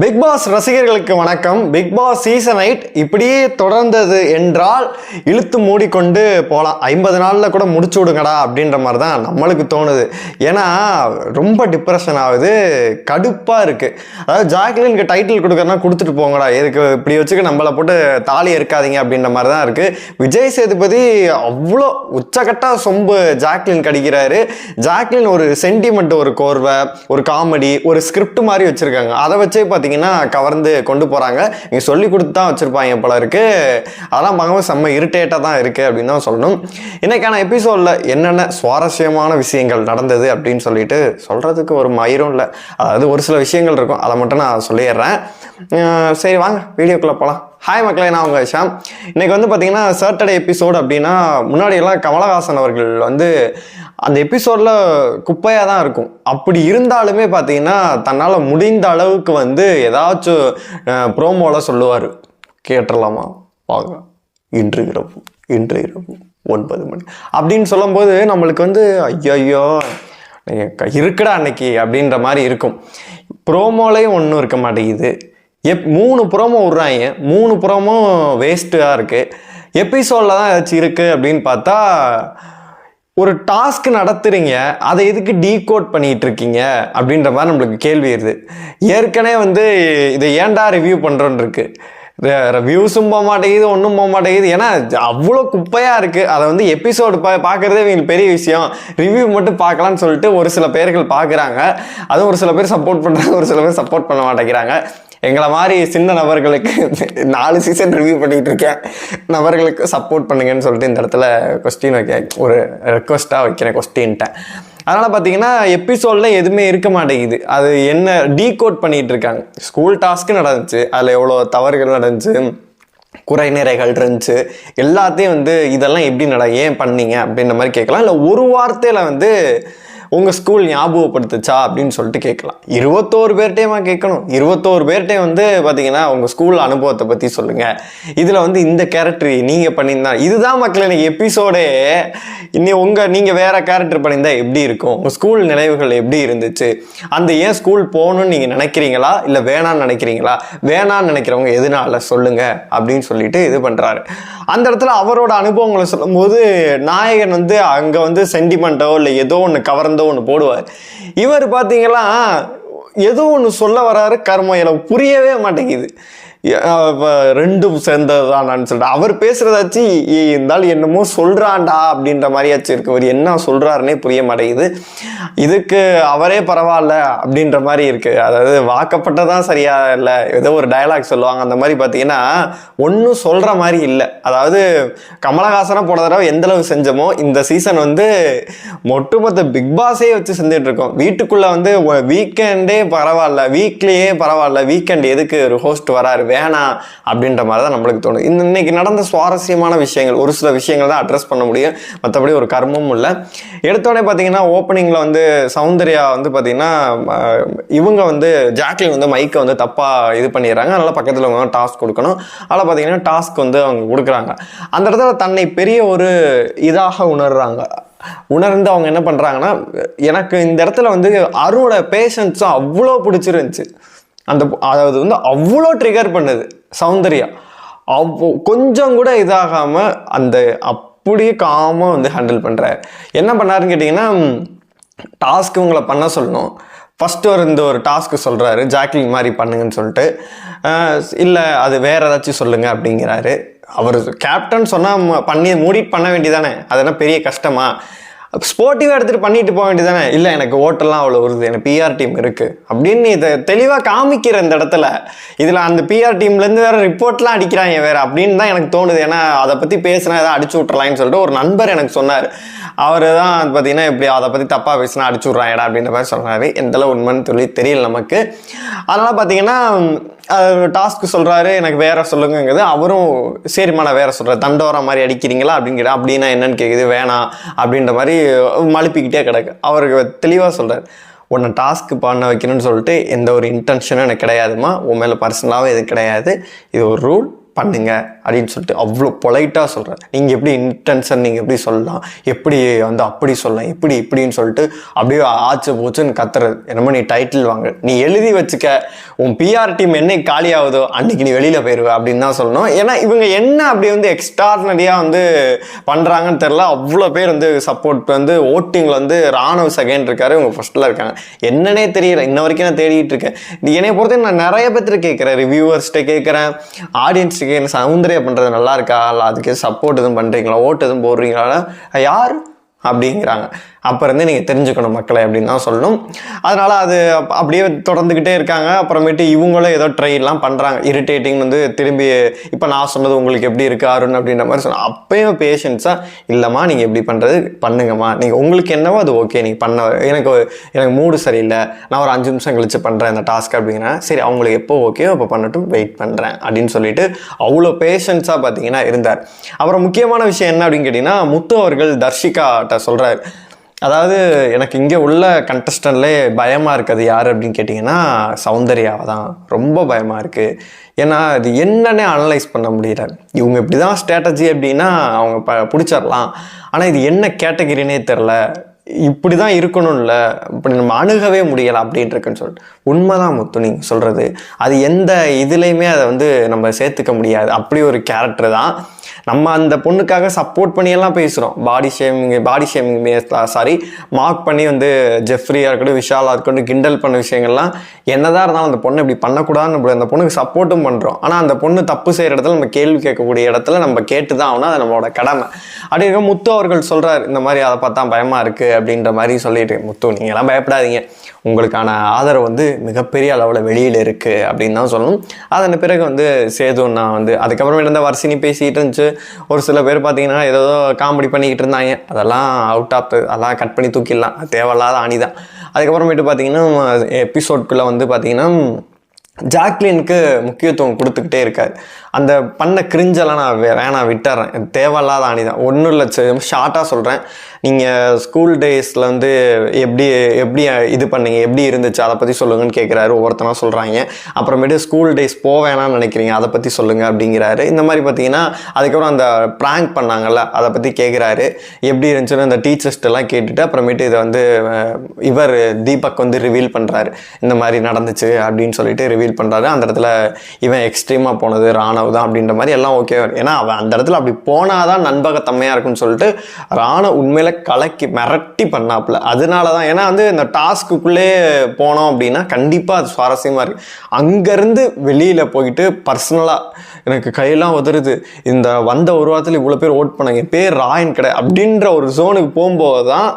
Big pass ரசிகர்களுக்கு வணக்கம். Big Boss season eight இப்படியே தொடர்ந்தது என்றால் இழுத்து மூடிக்கொண்டு போகலாம் ஐம்பது நாளில் கூட முடிச்சு விடுங்கடா அப்படின்ற மாதிரி தான் நம்மளுக்கு தோணுது. ஏன்னா ரொம்ப டிப்ரெஷன் ஆகுது. கடுப்பாக இருக்குது அதாவது ஜாக்லினுக்கு டைட்டில் கொடுக்குறனா கொடுத்துட்டு போங்கடா. எதுக்கு இப்படி வச்சுக்க நம்மளை போட்டு தாலி இருக்காதீங்க அப்படின்ற மாதிரி தான் இருக்குது விஜய் சேதுபதி அவ்வளோ உச்சகட்டா சொம்பு ஜாக்லின் கடிக்கிறாரு. ஜாக்லின் ஒரு சென்டிமெண்ட் ஒரு கோர்வை ஒரு காமெடி ஒரு ஸ்கிரிப்ட் மாதிரி வச்சுருக்காங்க. அதை வச்சே பார்த்து பார்த்தீங்கன்னா கவர்ந்து கொண்டு போகிறாங்க நீங்கள் சொல்லி கொடுத்து தான் வச்சுருப்பாங்க போல இருக்குது அதெல்லாம் பார்க்கும்போது செம்ம இரிட்டேட்டாக தான் இருக்குது அப்படின்னு தான் சொல்லணும். இன்றைக்கான எபிசோடில் என்னென்ன சுவாரஸ்யமான விஷயங்கள் நடந்தது அப்படின்னு சொல்லிட்டு சொல்கிறதுக்கு ஒரு மயிரும் இல்லை. அதாவது ஒரு சில விஷயங்கள் இருக்கும். அதை மட்டும் நான் சொல்லிடுறேன். சரி வாங்க வீடியோக்குள்ளே போகலாம் ஹாய் மக்களே நான் உங்கள் ஷாம் இன்றைக்கி வந்து பார்த்திங்கன்னா சாட்டர்டே எபிசோடு அப்படின்னா முன்னாடியெல்லாம் கமலஹாசன் அவர்கள் வந்து அந்த எபிசோடில் குப்பையாக தான் இருக்கும். அப்படி இருந்தாலுமே பார்த்தீங்கன்னா தன்னால் முடிந்த அளவுக்கு வந்து ஏதாச்சும் ப்ரோமோவில் சொல்லுவார். கேட்டுடலாமா வாங்க. இன்று இரவு. இன்று இரவு. ஒன்பது மணி. அப்படின்னு சொல்லும்போது நம்மளுக்கு வந்து ஐயோ இருக்குடா அன்னைக்கு அப்படின்ற மாதிரி இருக்கும். ப்ரோமோலையும் ஒன்றும் இருக்க மாட்டேங்குது. எப் மூணு புறமும் விட்றாங்க. மூணு புறமும் வேஸ்ட்டாக இருக்குது எபிசோடில் தான் ஏதாச்சும் இருக்குது அப்படின்னு பார்த்தா ஒரு டாஸ்க் நடத்துறீங்க அதை எதுக்கு டீகோட் பண்ணிட்டு இருக்கீங்க அப்படின்ற மாதிரி நம்மளுக்கு கேள்வி வருது. ஏற்கனவே வந்து இதை ஏன்டா ரிவ்யூ பண்ணுறோன்னு இருக்கு. ரிவ்யூஸும் போக மாட்டேங்குது ஒன்றும் போக மாட்டேங்குது. ஏன்னா அவ்வளோ குப்பையாக இருக்குது அதை வந்து எபிசோடு பா பார்க்குறதே இவங்களுக்கு பெரிய விஷயம். ரிவ்யூ மட்டும் பார்க்கலான்னு சொல்லிட்டு ஒரு சில பேர்கள் பார்க்குறாங்க. அதுவும் ஒரு சில பேர் சப்போர்ட் பண்ணுறாங்க ஒரு சில பேர் சப்போர்ட் பண்ண மாட்டேங்கிறாங்க. எங்களை மாதிரி சின்ன நபர்களுக்கு நாலு சீசன் ரிவ்யூ பண்ணிகிட்டு இருக்கேன். நபர்களுக்கு சப்போர்ட் பண்ணுங்கன்னு சொல்லிட்டு இந்த இடத்துல கொஸ்டின் வைக்க ஒரு ரெக்வஸ்ட்டாக வைக்கிறேன் கொஸ்டின்ட்டேன் அதனால் பார்த்தீங்கன்னா எபிசோடில் எதுவுமே இருக்க மாட்டேங்குது. அது என்ன டீகோட் பண்ணிகிட்டு இருக்காங்க. ஸ்கூல் டாஸ்க்கு நடந்துச்சு. அதில் எவ்வளோ தவறுகள் நடந்துச்சு. குறை நிறைகள் இருந்துச்சு. எல்லாத்தையும் வந்து இதெல்லாம் எப்படி நட ஏன் பண்ணீங்க அப்படின்ற மாதிரி கேட்கலாம். இல்லை ஒரு வார்த்தையில் வந்து உங்கள் ஸ்கூல் ஞாபகப்படுத்துச்சா அப்படின்னு சொல்லிட்டு கேட்கலாம். இருபத்தோரு பேர்கிட்டையுமா கேட்கணும்? இருபத்தோரு பேர்கிட்டையும் வந்து பார்த்தீங்கன்னா உங்கள் ஸ்கூல் அனுபவத்தை பற்றி சொல்லுங்கள் இதில் வந்து இந்த கேரக்டர் நீங்கள் பண்ணியிருந்தா இதுதான் மக்கள் எனக்கு எபிசோடே இன்னி உங்கள் நீங்கள் வேறு கேரக்டர் பண்ணியிருந்தா எப்படி இருக்கும்? உங்கள் ஸ்கூல் நினைவுகள் எப்படி இருந்துச்சு? அந்த ஏன் ஸ்கூல் போகணும்னு நீங்கள் நினைக்கிறீங்களா? இல்லை வேணான்னு நினைக்கிறீங்களா? வேணான்னு நினைக்கிறவங்க எதனால சொல்லுங்கள் அப்படின்னு சொல்லிட்டு இது பண்ணுறாரு அந்த இடத்துல அவரோட அனுபவங்களை சொல்லும்போது நாயகன் வந்து அங்கே வந்து சென்டிமெண்ட்டோ இல்லை ஏதோ ஒன்று கவர்ந்து ஒன்று போடுவார். இவர் பார்த்தீங்களா ஏதோ ஒன்று சொல்ல வராரு கர்மம் எனக்கு புரியவே மாட்டேங்குது. ரெண்டும் சேர்ந்ததுதானான்னு சொல்லிட்டு. அவர் பேசுறதாச்சு இருந்தாலும் என்னமோ சொல்றான்டா அப்படின்ற மாதிரியாச்சும் இருக்கு அவர் என்ன சொல்றாருன்னே புரிய மாட்டேங்குது. இதுக்கு அவரே பரவாயில்ல அப்படின்ற மாதிரி இருக்கு. அதாவது வாக்கப்பட்டதான் சரியா இல்லை. ஏதோ ஒரு டயலாக் சொல்லுவாங்க. அந்த மாதிரி பார்த்தீங்கன்னா ஒன்றும் சொல்ற மாதிரி இல்லை. அதாவது கமலஹாசனை போன தடவை எந்த அளவு செஞ்சோமோ இந்த சீசன் வந்து ஒட்டுமொத்த பிக் பாஸே வச்சு செஞ்சுட்டு இருக்கோம். வீட்டுக்குள்ள வந்து வீக்கெண்டே பரவாயில்ல. வீக்லியே பரவாயில்ல. வீக்கெண்ட் எதுக்கு ஒரு ஹோஸ்ட் வராரு? வேணாம் அப்படின்ற மாதிரி தான் நம்மளுக்கு தோணும். இந்த இன்னைக்கு நடந்த சுவாரஸ்யமான விஷயங்கள் ஒரு சில விஷயங்கள் தான் அட்ரஸ் பண்ண முடியும். மற்றபடி ஒரு கர்மமும் இல்லை. எடுத்தோடனே பார்த்தீங்கன்னா ஓப்பனிங்கில் வந்து சௌந்தர்யா வந்து பார்த்தீங்கன்னா இவங்க வந்து ஜாக்லின் வந்து மைக்கை வந்து தப்பாக இது பண்ணிடுறாங்க. அதனால் பக்கத்தில் அவங்க டாஸ்க் கொடுக்கணும். அதில் பார்த்தீங்கன்னா டாஸ்க் வந்து அவங்க கொடுக்குறாங்க. அந்த இடத்துல தன்னை பெரிய ஒரு இதாக உணர்றாங்க. உணர்ந்து அவங்க என்ன பண்ணுறாங்கன்னா எனக்கு இந்த இடத்துல வந்து அருணோட பேஷன்ஸும் அவ்வளோ பிடிச்சிருந்துச்சு. அந்த அதாவது வந்து அவ்வளோ ட்ரிகர் பண்ணுது சௌந்தர்யா. அவ்வளோ கொஞ்சம் கூட இதாகாமல் அந்த அப்படியே காமாக வந்து ஹேண்டில் பண்ணுறாரு என்ன பண்ணாருன்னு கேட்டிங்கன்னா டாஸ்க் உங்களை பண்ண சொல்லணும். ஃபஸ்ட்டு ஒரு இந்த ஒரு டாஸ்க்கு சொல்கிறாரு ஜாக்லின் மாதிரி பண்ணுங்கன்னு சொல்லிட்டு. இல்லை அது வேற ஏதாச்சும் சொல்லுங்கள் அப்படிங்கிறாரு. அவர் கேப்டன் சொன்னால் பண்ணி மூடிட்டு பண்ண வேண்டியதானே? அதெல்லாம் பெரிய கஷ்டமாக ஸ்போர்ட்டிவாக எடுத்துகிட்டு பண்ணிட்டு போக வேண்டியது தானே இல்லை எனக்கு ஓட்டெல்லாம் அவ்வளோ வருது எனக்கு பிஆர் டீம் இருக்குது அப்படின்னு இதை தெளிவாக காமிக்கிற இந்த இடத்துல இதில் அந்த பிஆர் டீம்லேருந்து வேறு ரிப்போர்ட்லாம் அடிக்கிறாங்க வேறு அப்படின்னு தான் எனக்கு தோணுது. ஏன்னா அதை பற்றி பேசினா ஏதாவது அடிச்சு விட்றலாம்னு சொல்லிட்டு ஒரு நண்பர் எனக்கு சொன்னார். அவர் தான் பார்த்தீங்கன்னா இப்படி அதை பற்றி தப்பாக பேசினா அடிச்சு விட்றாங்கடா அப்படின்ற மாதிரி சொன்னார். எந்தளவு உண்மைன்னு சொல்லி தெரியல நமக்கு. அதனால் பார்த்தீங்கன்னா டாஸ்க் சொல்கிறாரு எனக்கு வேற சொல்லுங்கங்கிறது அவரும் சரிம்மா நான் வேற சொல்கிறேன் தண்டோரா மாதிரி அடிக்கிறீங்களா? அப்படிங்கிற அப்படின்னா என்னன்னு கேட்குது வேணாம். அப்படின்ற மாதிரி மழுப்பிக்கிட்டே கிடக்கு. அவருக்கு தெளிவாக சொல்கிறார் உன்னை டாஸ்க் பண்ண வைக்கணும்னு சொல்லிட்டு எந்த ஒரு இன்டென்ஷனும் எனக்கு கிடையாதுமா உன் மேலே பர்சனலாகவும் எதுவும் கிடையாது. இது ஒரு ரூல் பண்ணுங்க அப்படின்னு சொல்லிட்டு அவ்வளோ பொலைட்டாக சொல்கிறேன் நீங்கள் எப்படி இன்டென்ஷன் நீங்கள் எப்படி சொல்லலாம்? எப்படி வந்து அப்படி சொல்லலாம்? எப்படி இப்படின்னு சொல்லிட்டு அப்படியே ஆச்சு போச்சுன்னு கத்துறது என்னமோ நீ டைட்டில் வாங்க. நீ எழுதி வச்சுக்க. உன் பிஆர் டீம் என்னைக்கு காலி ஆகுதோ அன்னைக்கு நீ வெளியில் போயிடுவ அப்படின்னு தான் சொல்லணும். ஏன்னா இவங்க என்ன அப்படி வந்து எக்ஸ்ட்ரானரியாக வந்து பண்ணுறாங்கன்னு தெரில அவ்வளோ பேர் வந்து சப்போர்ட் வந்து ஓட்டிங்கில் வந்து ராணுவ செகண்ட் இருக்காரு. இவங்க ஃபர்ஸ்ட்டில் இருக்காங்க. என்னன்னே தெரியல. இன்ன வரைக்கும் நான் தேடிட்டு இருக்கேன். நீ என்னைய பொறுத்த நான் நிறைய பேர்த்து கேட்குறேன். ரிவ்யூவர்ஸ்கிட்ட கேட்குறேன். ஆடியன்ஸ் ஆடியன்ஸ்ட்டு என்ன சௌந்தர்யா பண்ணுறது நல்லா இருக்கா? இல்லை அதுக்கு சப்போர்ட் எதுவும் பண்ணுறீங்களா ஓட்டு எதுவும் போடுறீங்களா? யார்? அப்படிங்கிறாங்க. அப்போ இருந்து நீங்கள் தெரிஞ்சுக்கணும் மக்களை அப்படின்னு தான் சொல்லணும். அதனால் அது அப்- அப்படியே தொடர்ந்துக்கிட்டே இருக்காங்க. அப்புறமேட்டு இவங்களும் ஏதோ ட்ரைலாம் பண்ணுறாங்க இரிட்டேட்டிங் வந்து திரும்பி இப்போ நான் சொன்னது உங்களுக்கு எப்படி இருக்கு அருண் அப்படின்ற மாதிரி சொன்னேன் அப்பயும் பேஷன்ஸாக இல்லைம்மா நீங்கள் எப்படி பண்ணுறது பண்ணுங்கம்மா. நீங்கள் உங்களுக்கு என்னவோ அது ஓகே நீங்கள் பண்ண எனக்கு எனக்கு மூடு சரியில்லை. நான் ஒரு அஞ்சு நிமிஷம் கழிச்சு பண்ணுறேன் இந்த டாஸ்க் அப்படிங்கிறேன். சரி அவங்களுக்கு எப்போ ஓகேயோ அப்போ பண்ணட்டும் வெயிட் பண்ணுறேன் அப்படின்னு சொல்லிட்டு அவ்வளோ பேஷன்ஸாக பார்த்தீங்கன்னா இருந்தார். அப்புறம் முக்கியமான விஷயம் என்ன அப்படின்னு கேட்டிங்கன்னா முத்து அவர்கள் தர்ஷிகாட்ட சொல்கிறார் அதாவது எனக்கு இங்கே உள்ள கண்டஸ்டன்ட்லே பயமாக இருக்குது யார் அப்படின்னு கேட்டிங்கன்னா சௌந்தர்யாவை தான் ரொம்ப பயமாக இருக்குது ஏன்னா அது என்னன்னே அனலைஸ் பண்ண முடியல. இவங்க இப்படி தான் ஸ்ட்ராட்டஜி அப்படின்னா அவங்க ப பிடிச்சிடலாம் ஆனால் இது என்ன கேட்டகிரினே தெரில இப்படி தான் இருக்கணும்ல. இப்படி நம்ம அணுகவே முடியலை அப்படின்ட்டுருக்குன்னு சொல்லிட்டு. உண்மைதான் முத்து நீங்கள் சொல்கிறது அது எந்த இதுலேயுமே அதை வந்து நம்ம சேர்த்துக்க முடியாது. அப்படி ஒரு கேரக்டர் தான் நம்ம அந்த பொண்ணுக்காக சப்போர்ட் பண்ணியெல்லாம் பேசுகிறோம் body shaming body shaming sorry mark பண்ணி வந்து ஜெஃப்ரியாக இருக்கட்டும் விஷாலாக இருக்கட்டும் கிண்டல் பண்ண விஷயங்கள்லாம் என்னதான் இருந்தாலும் அந்த பொண்ணு இப்படி பண்ணக்கூடாதுன்னு நம்ம அந்த பொண்ணுக்கு சப்போர்ட்டும் பண்ணுறோம் ஆனால் அந்த பொண்ணு தப்பு செய்கிற இடத்துல நம்ம கேள்வி கேட்கக்கூடிய இடத்துல நம்ம கேட்டு தான் ஆகணும். அது நம்மளோட கடமை. அப்படி இருக்க முத்து அவர்கள் சொல்கிறார் இந்த மாதிரி அதை பார்த்தா பயமாக இருக்குது அப்படின்ற மாதிரி சொல்லிட்டு. முத்து நீங்களாம் பயப்படாதீங்க. உங்களுக்கான ஆதரவு வந்து மிகப்பெரிய அளவில் வெளியில் இருக்குது அப்படின்னு தான் சொல்லணும். அதன் பிறகு வந்து சேதுன்னா வந்து அதுக்கப்புறம் இருந்த வரிசைனி பேசிகிட்டு இருந்துச்சு. ஒரு சில பேர் பார்த்தீங்கன்னா ஏதோ காமெடி பண்ணிக்கிட்டு இருந்தாங்க. அதெல்லாம் அவுட் ஆஃப் அதெல்லாம் கட் பண்ணி தூக்கிடலாம். தேவையில்லாத அணி தான். அதுக்கப்புறமேட்டு பார்த்தீங்கன்னா எபிசோட்குள்ளே வந்து பார்த்தீங்கன்னா ஜாக்லினுக்கு முக்கியத்துவம் கொடுத்துக்கிட்டே இருக்காரு. அந்த பண்ண கிரிஞ்செல்லாம் நான் வேணாம் விட்டுறேன். தேவையில்லாத அணி தான் ஒன்றும் இல்லை ஷார்ட்டாக சொல்கிறேன் நீங்கள் ஸ்கூல் டேஸில் வந்து எப்படி எப்படி இது பண்ணீங்க எப்படி இருந்துச்சு அதை பற்றி சொல்லுங்கன்னு கேட்குறாரு ஒவ்வொருத்தனா சொல்கிறாங்க அப்புறமேட்டு ஸ்கூல் டேஸ் போவேணான்னு நினைக்கிறீங்க அதை பற்றி சொல்லுங்கள் அப்படிங்கிறாரு. இந்த மாதிரி பார்த்தீங்கன்னா அதுக்கப்புறம் அந்த ப்ராங்க் பண்ணாங்கல்ல அதை பற்றி கேட்குறாரு எப்படி இருந்துச்சுன்னு அந்த டீச்சர்ஸ்ட்டெல்லாம் கேட்டுட்டு அப்புறமேட்டு இதை வந்து இவர் தீபக் வந்து ரிவீல் பண்ணுறாரு இந்த மாதிரி நடந்துச்சு அப்படின்னு சொல்லிட்டு ரிவீல் பண்ணுறாரு அந்த இடத்துல இவன் எக்ஸ்ட்ரீமாக போனது ராணவ் தான் அப்படின்ற மாதிரி எல்லாம் ஓகே ஏன்னா அவன் அந்த இடத்துல அப்படி போனாதான் நண்பகத்தன்மையாக இருக்கும்னு சொல்லிட்டு ராணை உண்மையில கலக்கி மிரட்டி பண்ணாப்புல. அதனால தான் ஏன்னா வந்து இந்த டாஸ்க்குள்ளே போனோம் அப்படின்னா கண்டிப்பாக அது சுவாரஸ்யமாக இருக்குது அங்கேருந்து வெளியில் போயிட்டு பர்சனலாக எனக்கு கையெல்லாம் உதறுது. இந்த வந்த ஒரு வாரத்தில் இவ்வளோ பேர் ஓட் பண்ணாங்க. பேர் ராயன் கடை அப்படின்ற ஒரு ஜோனுக்கு போகும்போது தான்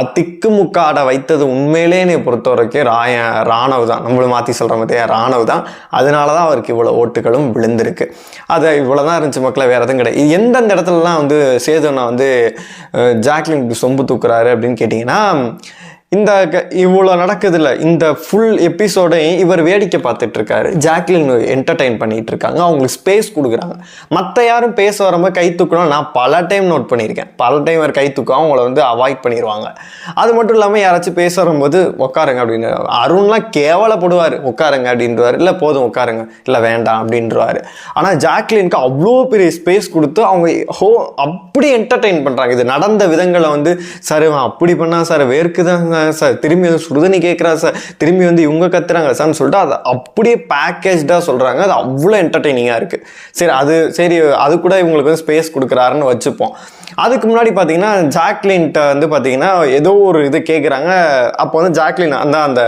அத்திக்கு முக்காடை வைத்தது உண்மையிலே என்னை பொறுத்த வரைக்கும் ராய ராணவ் தான். நம்மளும் மாற்றி சொல்கிற மாதிரியா ராணவ் தான். அதனால தான் அவருக்கு இவ்வளோ ஓட்டுகளும் விழுந்திருக்கு. அது இவ்வளோ தான் இருந்துச்சு மக்களை வேறு எதுவும் கிடையாது. எந்தெந்த இடத்துலலாம் வந்து சேதுனா வந்து ஜாக்லின் சொம்பு தூக்குறாரு அப்படின்னு கேட்டிங்கன்னா இந்த க- இவ்வளோ நடக்குதுல்ல இந்த ஃபுல் எபிசோடையும் இவர் வேடிக்கை பார்த்துட்டு இருக்காரு ஜாக்லின் என்டர்டைன் பண்ணிட்டு இருக்காங்க அவங்களுக்கு ஸ்பேஸ் கொடுக்குறாங்க. மற்ற யாரும் பேச வரம்ப கை தூக்கணும் நான் பல டைம் நோட் பண்ணியிருக்கேன். பல டைம் அவர் கை தூக்கம் அவங்கள வந்து அவாய்ட் பண்ணிடுவாங்க அது மட்டும் இல்லாமல் யாராச்சும் பேச வரும்போது உட்காருங்க அப்படின்னு. அருண்லாம் கேவலப்படுவார். உட்காருங்க அப்படின்றவார். இல்லை போதும் உட்காருங்க இல்லை வேண்டாம் அப்படின்றவாரு. ஆனால் ஜாக்லினுக்கு அவ்வளோ பெரிய ஸ்பேஸ் கொடுத்து அவங்க ஹோ அப்படி என்டர்டைன் பண்ணுறாங்க இது நடந்த விதங்களை வந்து சார் அப்படி பண்ணால் சார் கத்துறாங்க சார். திரும்பி வந்து சுடுதண்ணி கேட்குறா சார். திரும்பி வந்து இவங்க கத்துறாங்க சார்னு சொல்லிட்டு அதை அப்படியே பேக்கேஜ்டாக சொல்கிறாங்க அது அவ்வளோ என்டர்டெய்னிங்காக இருக்குது சரி அது சரி அது கூட இவங்களுக்கு வந்து ஸ்பேஸ் கொடுக்குறாருன்னு வச்சுப்போம். அதுக்கு முன்னாடி பார்த்தீங்கன்னா ஜாக்லின்ட்ட வந்து பார்த்தீங்கன்னா ஏதோ ஒரு இது கேட்குறாங்க அப்போ வந்து ஜாக்லின் அந்த அந்த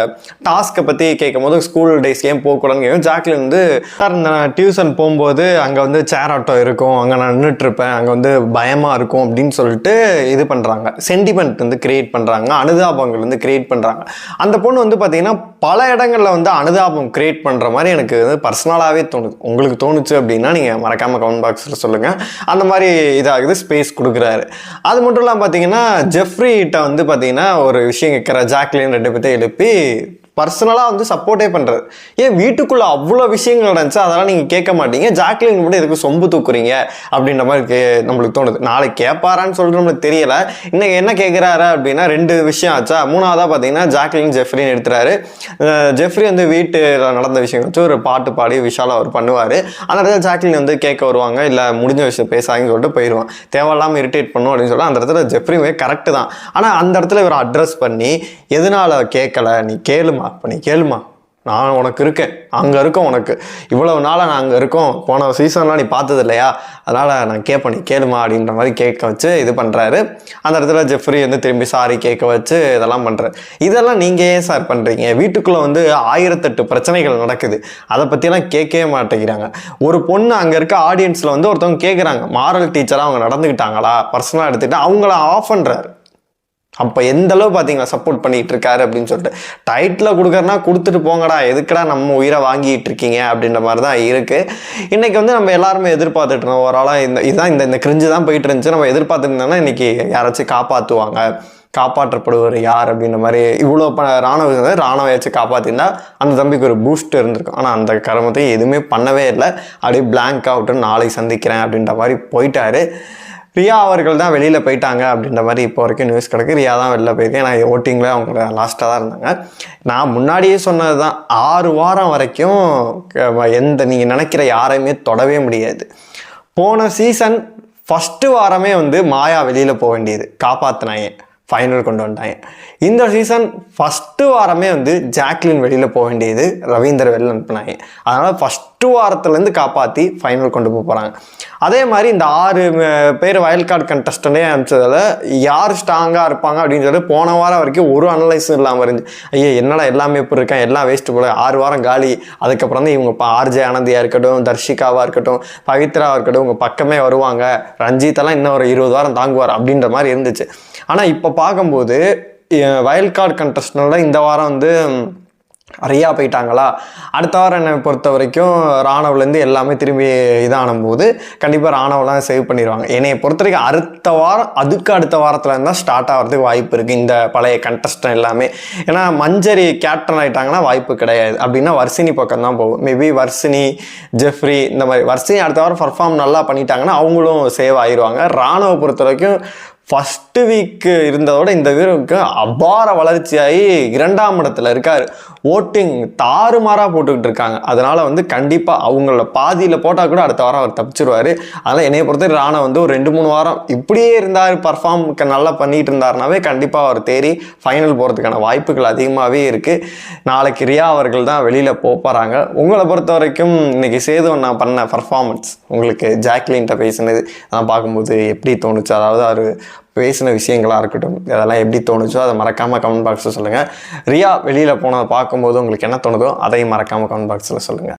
டாஸ்க்கை பற்றி கேட்கும் போது ஸ்கூல் டேஸ் ஏன் போகக்கூடாதுன்னு கேட்கும் ஜாக்லின் வந்து சார் நான் டியூஷன் போகும்போது அங்கே வந்து சேர் ஆட்டோ இருக்கும். அங்கே நான் நின்றுட்டு இருப்பேன் அங்கே வந்து பயமாக இருக்கும். அப்படின்னு சொல்லிட்டு இது பண்ணுறாங்க சென்டிமெண்ட் வந்து கிரியேட் பண்ணுறாங்க அனுதாபங்கள் வந்து கிரியேட் பண்ணுறாங்க அந்த பொண்ணு வந்து பார்த்தீங்கன்னா பல இடங்களில் வந்து அனுதாபம் கிரியேட் பண்ணுற மாதிரி எனக்கு வந்து பர்சனலாகவே தோணுது. உங்களுக்கு தோணுச்சு அப்படின்னா நீங்கள் மறக்காமல் கமெண்ட் பாக்ஸில் சொல்லுங்கள் அந்த மாதிரி இதாகுது ஸ்பேஸ் கொடுக்குறாரு. அது மட்டும் இல்லாமல் பார்த்தீங்கன்னா ஜெஃப்ரிகிட்ட வந்து பார்த்தீங்கன்னா ஒரு விஷயம் கேட்குற ஜாக்லின் ரெண்டு பேர்த்தையும் எழுப்பி பர்சனலாக வந்து சப்போர்ட்டே பண்ணுறது ஏன் வீட்டுக்குள்ளே அவ்வளோ விஷயங்கள் நடந்துச்சு அதெல்லாம் நீங்கள் கேட்க மாட்டீங்க. ஜாக்லின் கூட எதுக்கு சொம்பு தூக்குறீங்க? அப்படின்ற மாதிரி கே நம்மளுக்கு தோணுது. நாளைக்கு கேட்பாரான்னு சொல்லிட்டு நம்மளுக்கு தெரியல. இன்னைக்கு என்ன கேட்குறாரு அப்படின்னா ரெண்டு விஷயம் ஆச்சா. மூணாவதாக பார்த்தீங்கன்னா ஜாக்லின் ஜெஃப்ரின்னு எடுத்துறாரு. ஜெஃப்ரி வந்து வீட்டில் நடந்த விஷயம் வச்சு ஒரு பாட்டு பாடி விஷாலாக அவர் பண்ணுவார். அந்த இடத்துல ஜாக்லின் வந்து கேட்க வருவாங்க. இல்லை முடிஞ்ச விஷயம் பேசாங்கன்னு சொல்லிட்டு போயிடுவான் தேவையில்லாமல் இரிட்டேட் பண்ணும் அப்படின்னு சொல்லி அந்த இடத்துல ஜெஃப்ரியுமே கரெக்டு தான். ஆனால் அந்த இடத்துல இவர் அட்ரஸ் பண்ணி எதனால கேட்கல? நீ கேளுமா? இப்போ நீ கேளுமா. நான் உனக்கு இருக்கேன். அங்கே இருக்கோம் உனக்கு. இவ்வளவு நாளாக நான் அங்கே இருக்கோம். போன சீசன்லாம் நீ பார்த்தது இல்லையா அதனால் நான் கேட்பேன் நீ கேளுமா அப்படின்ற மாதிரி கேட்க வச்சு இது பண்ணுறாரு அந்த இடத்துல ஜெஃப்ரி வந்து திரும்பி சாரி கேட்க வச்சு இதெல்லாம் பண்ணுறாரு இதெல்லாம் நீங்கள் ஏன் சார் பண்ணுறீங்க வீட்டுக்குள்ளே வந்து ஆயிரத்தெட்டு பிரச்சனைகள் நடக்குது. அதை பற்றிலாம் கேட்கவே மாட்டேங்கிறாங்க. ஒரு பொண்ணு அங்கே இருக்க ஆடியன்ஸில் வந்து ஒருத்தவங்க கேட்குறாங்க மாரல் டீச்சராக அவங்க நடந்துக்கிட்டாங்களா பர்சனலாக எடுத்துக்கிட்டு அவங்கள ஆஃப் பண்ணுறாரு அப்போ எந்த அளவு பார்த்தீங்களா சப்போர்ட் பண்ணிகிட்டு இருக்காரு அப்படின்னு சொல்லிட்டு? டைட்டில் கொடுக்குறனா கொடுத்துட்டு போங்கடா எதுக்குடா நம்ம உயிரை வாங்கிட்டு இருக்கீங்க அப்படின்ற மாதிரி தான் இருக்குது இன்றைக்கி வந்து நம்ம எல்லாருமே எதிர்பார்த்துட்டு இருந்தோம். ஆளாக இந்த இதுதான் இந்த இந்த கிரிஞ்சு தான் போயிட்டு இருந்துச்சு. நம்ம எதிர்பார்த்துருந்தோம்னா இன்றைக்கி யாராச்சும் காப்பாற்றுவாங்க காப்பாற்றப்படுவர் யார் அப்படின்ற மாதிரி இவ்வளோ ப ராணுவ ராணுவ வச்சு காப்பாற்றிருந்தா அந்த தம்பிக்கு ஒரு பூஸ்ட் இருந்திருக்கும். ஆனால் அந்த கருமத்தை எதுவுமே பண்ணவே இல்லை. அப்படியே பிளாங்க் அவுட்டு நாளைக்கு சந்திக்கிறேன் அப்படின்ற மாதிரி போயிட்டாரு. ரியா அவர்கள் தான் வெளியில் போயிட்டாங்க அப்படின்ற மாதிரி இப்போ வரைக்கும் நியூஸ் கிடக்கு. ரியா தான் வெளில போயிருக்கேன். நான் ஓட்டிங்கில் அவங்க லாஸ்ட்டாக தான் இருந்தாங்க. நான் முன்னாடியே சொன்னது தான் ஆறு வாரம் வரைக்கும் எந்த நீங்கள் நினைக்கிற யாரையுமே தொடவே முடியாது. போன சீசன் ஃபஸ்ட்டு வாரமே வந்து மாயா வெளியில் போக வேண்டியது. காப்பாற்றினாயே ஃபைனல் கொண்டு வந்துட்டாங்க இந்த சீசன் ஃபஸ்ட்டு வாரமே வந்து ஜாக்லின் வெளியில் போக வேண்டியது. ரவீந்தர் வெளில அனுப்புனாங்க அதனால் ஃபஸ்ட் ஃபஸ்ட்டு வாரத்துலேருந்து காப்பாற்றி ஃபைனல் கொண்டு போக போகிறாங்க அதே மாதிரி இந்த ஆறு பேர் வயல் கார்டு கண்டஸ்டண்டே அனுப்பிச்சதில் யார் ஸ்ட்ராங்காக இருப்பாங்க அப்படின்னு சொல்லிட்டு போன வாரம் வரைக்கும் ஒரு அனலைஸும் இல்லாமல் இருந்துச்சு. ஐயோ என்னடா எல்லாமே இப்படி இருக்கேன்? எல்லாம் வேஸ்ட்டு போல. ஆறு வாரம் காலி. அதுக்கப்புறம் தான் இவங்க இப்போ ஆர்ஜே ஆனந்தியாக இருக்கட்டும் தர்ஷிகாவாக இருக்கட்டும் பவித்ராவாக இருக்கட்டும் உங்கள் பக்கமே வருவாங்க. ரஞ்சித்தெல்லாம் இன்னும் ஒரு இருபது வாரம் தாங்குவார் அப்படின்ற மாதிரி இருந்துச்சு. ஆனால் இப்போ பார்க்கும்போது வயல் கார்டு கண்டஸ்டனில் இந்த வாரம் வந்து நிறையா போயிட்டாங்களா? அடுத்த வாரம் என்னை பொறுத்த வரைக்கும் ராணுவலேருந்து எல்லாமே திரும்பி இதானும் போது கண்டிப்பாக ராணவெலாம் சேவ் பண்ணிடுவாங்க என்னையை பொறுத்த வரைக்கும் அடுத்த வாரம் அதுக்கு அடுத்த வாரத்தில் இருந்தால் ஸ்டார்ட் ஆகிறதுக்கு வாய்ப்பு இருக்குது இந்த பழைய கண்டஸ்டன் எல்லாமே. ஏன்னா மஞ்சரி கேப்டன் ஆகிட்டாங்கன்னா வாய்ப்பு கிடையாது. அப்படின்னா வர்சினி பக்கம் தான் போகும். மேபி வர்சினி ஜெஃப்ரி இந்த மாதிரி. வர்சினி அடுத்த வாரம் பர்ஃபார்ம் நல்லா பண்ணிட்டாங்கன்னா அவங்களும் சேவ் ஆயிடுவாங்க ராணுவ பொறுத்த வரைக்கும் ஃபஸ்ட்டு வீக்கு இருந்ததோட இந்த வீரருக்கு அபார வளர்ச்சியாகி இரண்டாம் இடத்துல இருக்கார். ஓட்டிங் தாறுமாறாக போட்டுக்கிட்டு இருக்காங்க. அதனால் வந்து கண்டிப்பாக அவங்கள பாதியில் போட்டால் கூட அடுத்த வாரம் அவர் தப்பிச்சிருவார். அதனால் என்னைய பொறுத்தவரை ராணா வந்து ஒரு ரெண்டு மூணு வாரம் இப்படியே இருந்தார் பர்ஃபார்ம் நல்லா பண்ணிட்டு இருந்தாருனாவே கண்டிப்பாக அவர் தேறி ஃபைனல் போகிறதுக்கான வாய்ப்புகள் அதிகமாகவே இருக்குது நாளைக்கு ரியா அவர்கள் தான் வெளியில் போகிறாங்க உங்களை பொறுத்த வரைக்கும் இன்றைக்கி சேது நான் பண்ண பர்ஃபார்மன்ஸ் உங்களுக்கு ஜாக்லின்ட்ட பேசினது நான் பார்க்கும்போது எப்படி தோணுச்சு? அதாவது அவர் பேசின விஷயங்களாக இருக்கட்டும் அதெல்லாம் எப்படி தோணுச்சோ அதை மறக்காமல் கமெண்ட் பாக்ஸில் சொல்லுங்கள் ரியா வெளியில் போனதை பார்க்கும்போது உங்களுக்கு என்ன தோணுதோ அதையும் மறக்காமல் கமெண்ட் பாக்ஸில் சொல்லுங்கள்